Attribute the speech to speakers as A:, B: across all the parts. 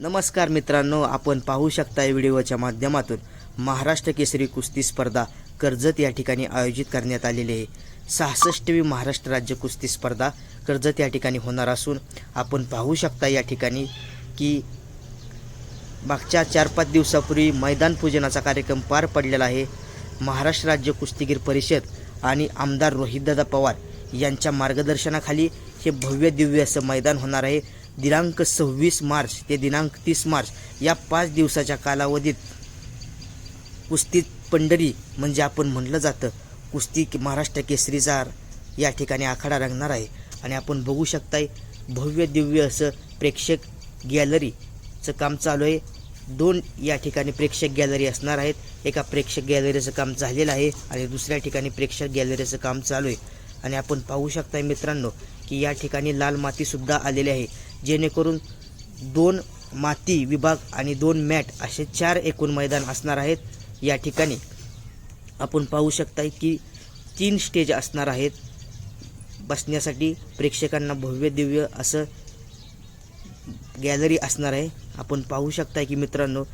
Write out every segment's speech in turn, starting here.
A: नमस्कार मित्रांनो आपण पाहू शकता या व्हिडिओच्या माध्यमातून महाराष्ट्र केसरी कुस्ती स्पर्धा कर्जत या ठिकाणी आयोजित करण्यात आलेली आहे. सहासष्टवी महाराष्ट्र राज्य कुस्ती स्पर्धा कर्जत या ठिकाणी होणार असून आपण पाहू शकता या ठिकाणी की मागच्या चार पाच दिवसापूर्वी मैदान पूजनाचा कार्यक्रम पार पडलेला आहे. महाराष्ट्र राज्य कुस्तीगीर परिषद आणि आमदार रोहितदादा पवार यांच्या मार्गदर्शनाखाली हे भव्य दिव्य असं मैदान होणार आहे. दिनांक सव्वीस मार्च ते दिनांक तीस मार्च या पाच दिवसाच्या कालावधीत कुस्ती पंढरी म्हणजे आपण म्हटलं जातं. कुस्ती महाराष्ट्र केसरीचा या ठिकाणी आखाडा रंगणार आहे. आणि आपण बघू शकताय भव्य दिव्य असं प्रेक्षक गॅलरीचं काम चालू आहे. दोन या ठिकाणी प्रेक्षक गॅलरी असणार आहेत. एका प्रेक्षक गॅलरीचं काम झालेलं आहे आणि दुसऱ्या ठिकाणी प्रेक्षक गॅलरीचं काम चालू आहे. आणि आपण पाहू शकताय मित्रांनो की या ठिकाणी लाल मातीसुद्धा आलेली आहे. जेणेकरून दोन माती विभाग आणि दोन मॅट असे चार एकूण मैदान असणार आहेत. या ठिकाणी आपण पाहू शकताय की तीन स्टेज असणार आहेत. बसण्यासाठी प्रेक्षकांना भव्य दिव्य असं गॅलरी असणार आहे. आपण पाहू शकताय की मित्रांनो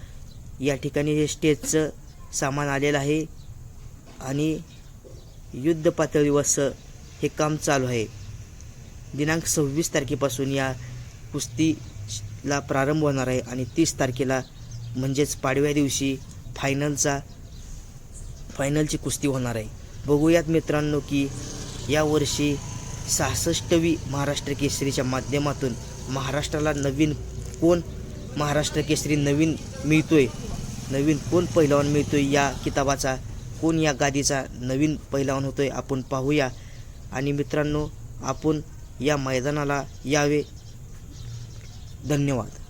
A: या ठिकाणी हे स्टेजचं सामान आलेलं आहे. आणि युद्ध पातळीवरचं हे काम चालू आहे. दिनांक सव्वीस तारखेपासून या कुस्तीला प्रारंभ होणार आहे आणि तीस तारखेला म्हणजेच पाडव्या दिवशी फायनलचा फायनलची कुस्ती होणार आहे. बघूयात मित्रांनो की यावर्षी सहासष्टवी महाराष्ट्र केसरीच्या माध्यमातून महाराष्ट्राला नवीन कोण महाराष्ट्र केसरी नवीन मिळतोय? नवीन कोण पहिलवान मिळतोय? या किताबाचा कोण या गादीचा नवीन पहिलवान होतोय? आपण पाहूया. आणि मित्रांनो आपण या मैदानाला यावे. धन्यवाद.